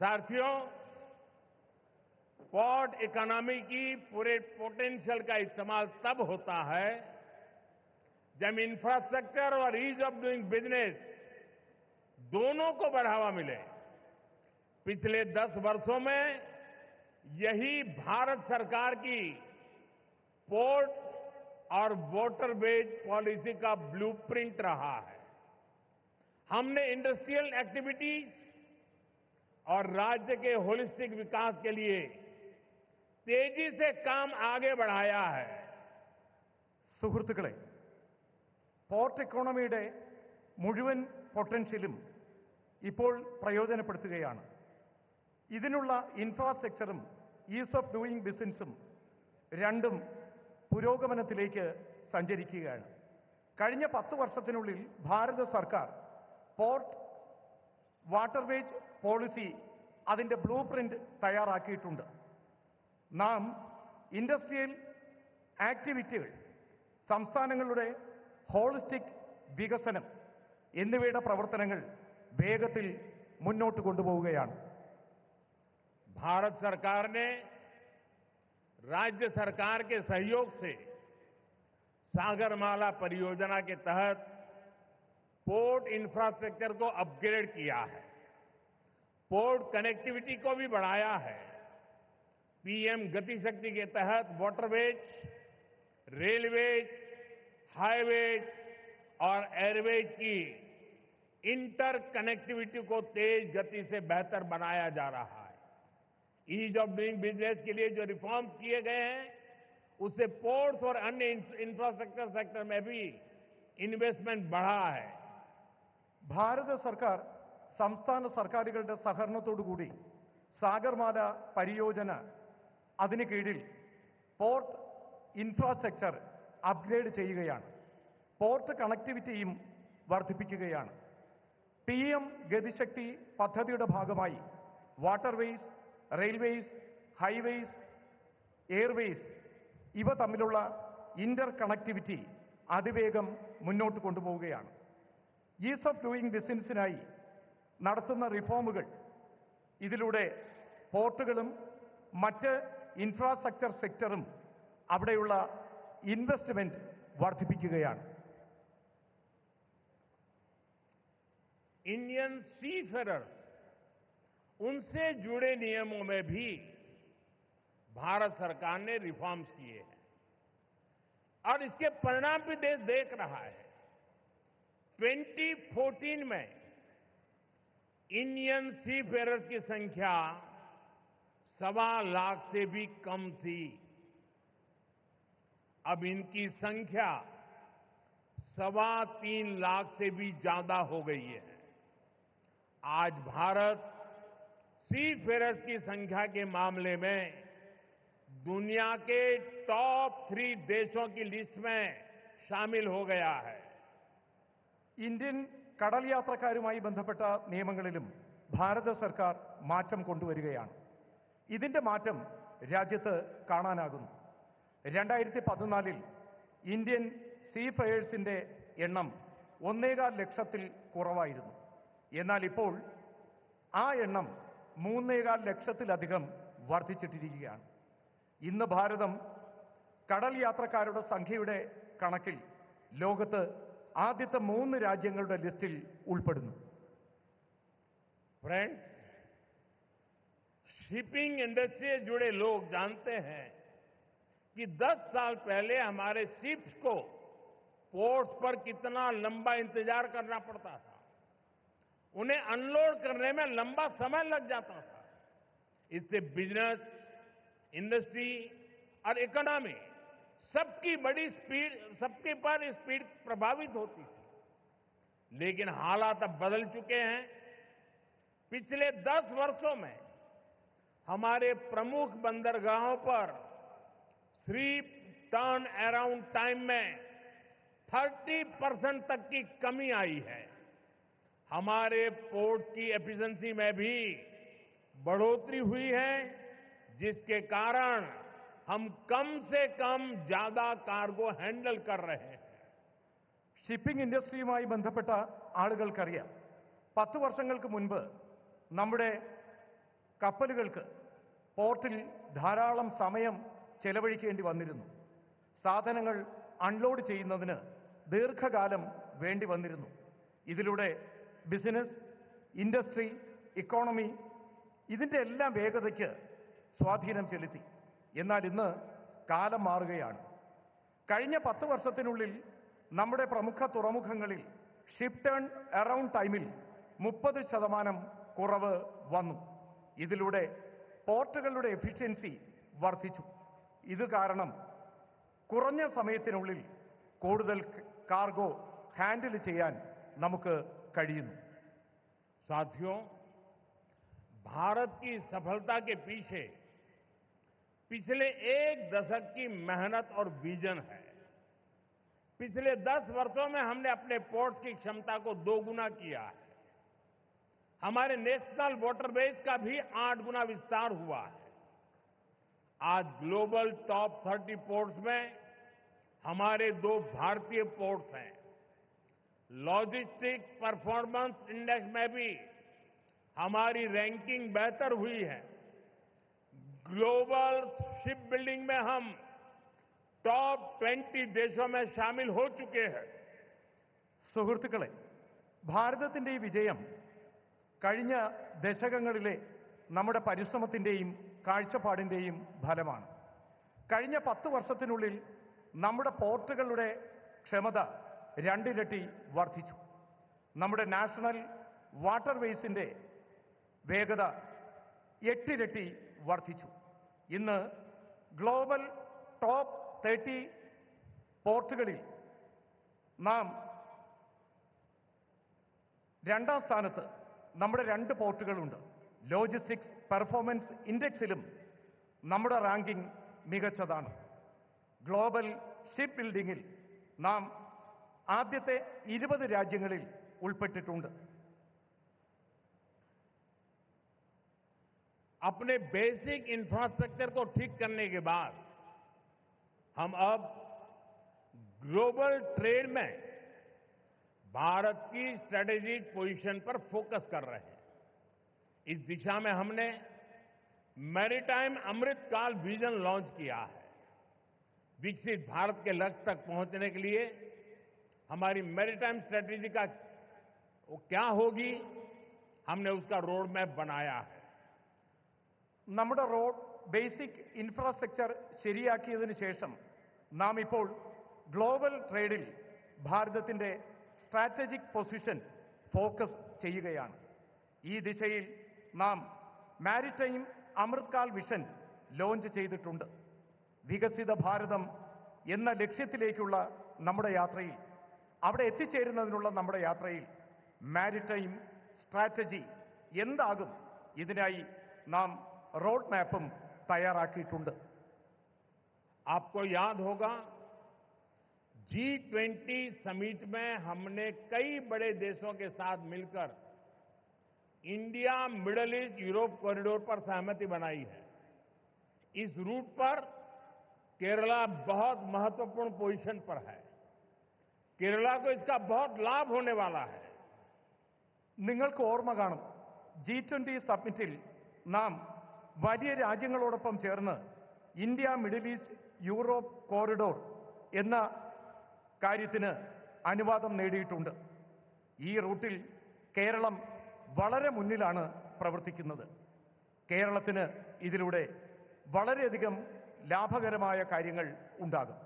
साथियों port economy की पूरे पोटेंशियल का इस्तेमाल तब होता है जब इंफ्रास्ट्रक्चर और ईज ऑफ़ डूइंग बिज़नेस दोनों को बढ़ावा मिले। पिछले दस वर्षों में यही भारत सरकार की पोर्ट और वाटरवेज पॉलिसी का ब्लूप्रिंट रहा है। हमने इंडस्ट्रियल एक्टिविटीज़ और राज्य के होलिस्टिक विकास के लिए तेजी से काम आगे बढ़ाया है സുഹൃത്തുക്കളെ പോർട്ട് ഇക്കോണമിയുടെ മുഴുവൻ പൊട്ടൻഷ്യലും ഇപ്പോൾ പ്രയോജനപ്പെടുത്തുകയാണ് ഇതിനുള്ള ഇൻഫ്രാസ്ട്രക്ചറും ഈസ് ഓഫ് ഡൂയിങ് ബിസിനസ്സും രണ്ടും പുരോഗമനത്തിലേക്ക് സഞ്ചരിക്കുകയാണ് കഴിഞ്ഞ പത്ത് വർഷത്തിനുള്ളിൽ ഭാരത സർക്കാർ പോർട്ട് വാട്ടർവേജ് പോളിസി അതിൻ്റെ ബ്ലൂ പ്രിന്റ് തയ്യാറാക്കിയിട്ടുണ്ട് നാം ഇൻഡസ്ട്രിയൽ ആക്ടിവിറ്റികൾ സംസ്ഥാനങ്ങളുടെ ഹോളിസ്റ്റിക് വികസനം എന്നിവയുടെ പ്രവർത്തനങ്ങൾ വേഗത്തിൽ മുന്നോട്ട് കൊണ്ടുപോവുകയാണ് भारत सरकार ने राज्य सरकार के सहयोग से सागरमाला परियोजना के तहत पोर्ट इंफ्रास्ट्रक्चर को अपग्रेड किया है पोर्ट कनेक्टिविटी को भी बढ़ाया है। पीएम गतिशक्ति के तहत वाटरवेज रेलवेज हाईवेज और एयरवेज की इंटर कनेक्टिविटी को तेज गति से बेहतर बनाया जा रहा है। ईज ऑफ़ डूइंग बिज़नेस के लिए जो रिफॉर्म्स किए गए हैं, उससे पोर्ट्स और अन्य इंफ्रास्ट्रक्चर सेक्टर में भी इन्वेस्टमेंट बढ़ा है। भारत सरकार സംസ്ഥാന സർക്കാരുകളുടെ സഹകരണത്തോടുകൂടി സാഗർമാല പരിയോജന അതിന് കീഴിൽ പോർട്ട് ഇൻഫ്രാസ്ട്രക്ചർ അപ്ഗ്രേഡ് ചെയ്യുകയാണ്. പോർട്ട് കണക്ടിവിറ്റിയും വർദ്ധിപ്പിക്കുകയാണ്. പി എം ഗതിശക്തി പദ്ധതിയുടെ ഭാഗമായി വാട്ടർവേസ് റെയിൽവേസ് ഹൈവേസ് എയർവേസ് ഇവ തമ്മിലുള്ള ഇന്റർ കണക്ടിവിറ്റി അതിവേഗം മുന്നോട്ട് കൊണ്ടുപോവുകയാണ്. ഈസ് ഓഫ് ഡൂയിങ് ബിസിനസ്സിനായി നടത്തുന്ന റിഫോമുകൾ ഇതിലൂടെ പോർട്ടുകളും മറ്റ് ഇൻഫ്രാസ്ട്രക്ചർ സെക്ടറും അവിടെയുള്ള ഇൻവെസ്റ്റ്മെന്റ് വർദ്ധിപ്പിക്കുകയാണ് इंडियन सी फेरर्स उनसे जुड़े नियमों में भी भारत सरकार ने रिफॉर्म्स किए हैं और इसके परिणाम भी देश देख रहा है 2014 में इंडियन सी फेयरर्स की संख्या सवा लाख से भी कम थी। अब इनकी संख्या सवा तीन लाख से भी ज़्यादा हो गई है। आज भारत सी फेयरर्स की संख्या के मामले में दुनिया के टॉप थ्री देशों की लिस्ट में शामिल हो गया है। इंडियन കടൽ യാത്രക്കാരുമായി ബന്ധപ്പെട്ട നിയമങ്ങളിലും ഭാരത സർക്കാർ മാറ്റം കൊണ്ടുവരികയാണ്. ഇതിന്റെ മാറ്റം രാജ്യത്ത് കാണാനാകുന്നു. രണ്ടായിരത്തി പതിനാലിൽ ഇന്ത്യൻ സീ ഫയേഴ്സിന്റെ എണ്ണം ഒന്നേകാൽ ലക്ഷത്തിൽ കുറവായിരുന്നു. എന്നാൽ ഇപ്പോൾ ആ എണ്ണം മൂന്നേകാൽ ലക്ഷത്തിലധികം വർദ്ധിച്ചിട്ടിരിക്കുകയാണ്. ഇന്ന് ഭാരതം കടൽ യാത്രക്കാരുടെ സംഖ്യയുടെ കണക്കിൽ ലോകത്ത് ആദ്യത്തെ മൂന്ന് രാജ്യങ്ങളുടെ ലിസ്റ്റിൽ ഉൾപ്പെടുന്നു फ्रेंड्स शिपिंग इंडस्ट्री से जुड़े लोग जानते हैं कि 10 साल पहले हमारे शिप्स को पोर्ट्स पर कितना लंबा इंतजार करना पड़ता था उन्हें अनलोड करने में लंबा समय लग जाता था इससे बिजनेस इंडस्ट्री और इकोनॉमी सबकी बड़ी स्पीड, सबके पर स्पीड प्रभावित होती थी। लेकिन हालात अब बदल चुके हैं। पिछले 10 वर्षों में हमारे प्रमुख बंदरगाहों पर थ्री टर्न अराउंड टाइम में 30 परसेंट तक की कमी आई है। हमारे पोर्ट्स की एफिशिएंसी में भी बढ़ोतरी हुई है, जिसके कारण हम कम से कम ज्यादा कार्गो हैंडल कर रहे हैं ഷിപ്പിംഗ് ഇൻഡസ്ട്രിയുമായി ബന്ധപ്പെട്ട ആളുകൾക്കറിയാം പത്ത് വർഷങ്ങൾക്ക് മുൻപ് നമ്മുടെ കപ്പലുകൾക്ക് പോർട്ടിൽ ധാരാളം സമയം ചെലവഴിക്കേണ്ടി വന്നിരുന്നു സാധനങ്ങൾ അൺലോഡ് ചെയ്യുന്നതിന് ദീർഘകാലം വേണ്ടി വന്നിരുന്നു ഇതിലൂടെ ബിസിനസ് ഇൻഡസ്ട്രി ഇക്കോണമി ഇതിൻ്റെ എല്ലാം വേഗതയ്ക്ക് സ്വാധീനം ചെലുത്തി എന്നാൽ ഇന്ന് കാലം മാറുകയാണ് കഴിഞ്ഞ പത്ത് വർഷത്തിനുള്ളിൽ നമ്മുടെ പ്രമുഖ തുറമുഖങ്ങളിൽ ഷിപ്പ് ടേൺ അറൌണ്ട് ടൈമിൽ മുപ്പത് ശതമാനം കുറവ് വന്നു ഇതിലൂടെ പോർട്ടുകളുടെ എഫിഷ്യൻസി വർദ്ധിച്ചു ഇത് കാരണം കുറഞ്ഞ സമയത്തിനുള്ളിൽ കൂടുതൽ കാർഗോ ഹാൻഡിൽ ചെയ്യാൻ നമുക്ക് കഴിയുന്നു साथियों भारत की सफलता के पीछे पिछले एक दशक की मेहनत और विजन है। पिछले दस वर्षों में हमने अपने पोर्ट्स की क्षमता को दोगुना किया है। हमारे नेशनल वाटरवेज का भी आठ गुना विस्तार हुआ है। आज ग्लोबल टॉप थर्टी पोर्ट्स में हमारे दो भारतीय पोर्ट्स हैं। लॉजिस्टिक परफॉर्मेंस इंडेक्स में भी हमारी रैंकिंग बेहतर हुई है। ग्लोबल शिप बिल्डिंग में हम टॉप 20 देशों में शामिल हो चुके हैं സുഹൃത്തുക്കളെ ഭാരതത്തിൻ്റെ ഈ വിജയം കഴിഞ്ഞ ദശകങ്ങളിലെ നമ്മുടെ പരിശ്രമത്തിൻ്റെയും കാഴ്ചപ്പാടിൻ്റെയും ഫലമാണ് കഴിഞ്ഞ പത്ത് വർഷത്തിനുള്ളിൽ നമ്മുടെ പോർട്ടുകളുടെ ക്ഷമത രണ്ടിരട്ടി വർദ്ധിച്ചു നമ്മുടെ നാഷണൽ വാട്ടർവേസിൻ്റെ വേഗത എട്ടിരട്ടി വർദ്ധിച്ചു ഇന്ന് ഗ്ലോബൽ ടോപ്പ് തേർട്ടി പോർട്ടുകളിൽ നാം രണ്ടാം സ്ഥാനത്ത് നമ്മുടെ രണ്ട് പോർട്ടുകളുണ്ട്. ലോജിസ്റ്റിക്സ് പെർഫോമൻസ് ഇൻഡെക്സിലും നമ്മുടെ റാങ്കിംഗ് മികച്ചതാണ്. ഗ്ലോബൽ ഷിപ്പ് ബിൽഡിംഗിൽ നാം ആദ്യത്തെ ഇരുപത് രാജ്യങ്ങളിൽ ഉൾപ്പെട്ടിട്ടുണ്ട്. अपने बेसिक इंफ्रास्ट्रक्चर को ठीक करने के बाद, हम अब ग्लोबल ट्रेड में भारत की स्ट्रेटेजिक पोजीशन पर फोकस कर रहे हैं। इस दिशा में हमने मैरीटाइम अमृतकाल विजन लॉन्च किया है। विकसित भारत के लक्ष्य तक पहुँचने के लिए हमारी मैरीटाइम स्ट्रेटेजी का वो क्या होगी, हमने उसका रोड मैप बनाया है। നമ്മുടെ റോഡ് ബേസിക് ഇൻഫ്രാസ്ട്രക്ചർ ശരിയാക്കിയതിനു ശേഷം നാം ഇപ്പോൾ ഗ്ലോബൽ ട്രേഡിൽ ഭാരതത്തിന്റെ സ്ട്രാറ്റജിക് പൊസിഷൻ ഫോക്കസ് ചെയ്യുകയാണ്. ഈ ദിശയിൽ നാം മാരിടൈം അമൃത്കാൽ വിഷൻ ലോഞ്ച് ചെയ്തിട്ടുണ്ട്. വികസിത ഭാരതം എന്ന ലക്ഷ്യത്തിലേക്കുള്ള നമ്മുടെ യാത്രയിൽ അവിടെ എത്തിച്ചേരുന്നതിനുള്ള നമ്മുടെ യാത്രയിൽ മാരിടൈം സ്ട്രാറ്റജി എന്താകും? ഇതിനായി നാം റോഡ് മാപ്പും തയ്യാറാക്കിയിട്ടുണ്ട് आपको याद होगा जी ट्वेंटी समिट में हमने कई बड़े देशों के साथ मिलकर India Middle East Europe corridor पर सहमति बनाई है इस रूट पर केरला बहुत महत्वपूर्ण पोजीशन पर है केरला को इसका बहुत लाभ होने वाला है നിങ്ങൾക്ക് ഓർമ്മ കാണും ജി ട്വന്റി സബ്മിറ്റിൽ നാം വലിയ രാജ്യങ്ങളോടൊപ്പം ചേർന്ന് India Middle East Europe corridor എന്ന കാര്യത്തിന് അനുവാദം നേടിയിട്ടുണ്ട്. ഈ റൂട്ടിൽ കേരളം വളരെ മുന്നിലാണ് പ്രവർത്തിക്കുന്നത്. കേരളത്തിന് ഇതിലൂടെ വളരെയധികം ലാഭകരമായ കാര്യങ്ങൾ ഉണ്ടാകും.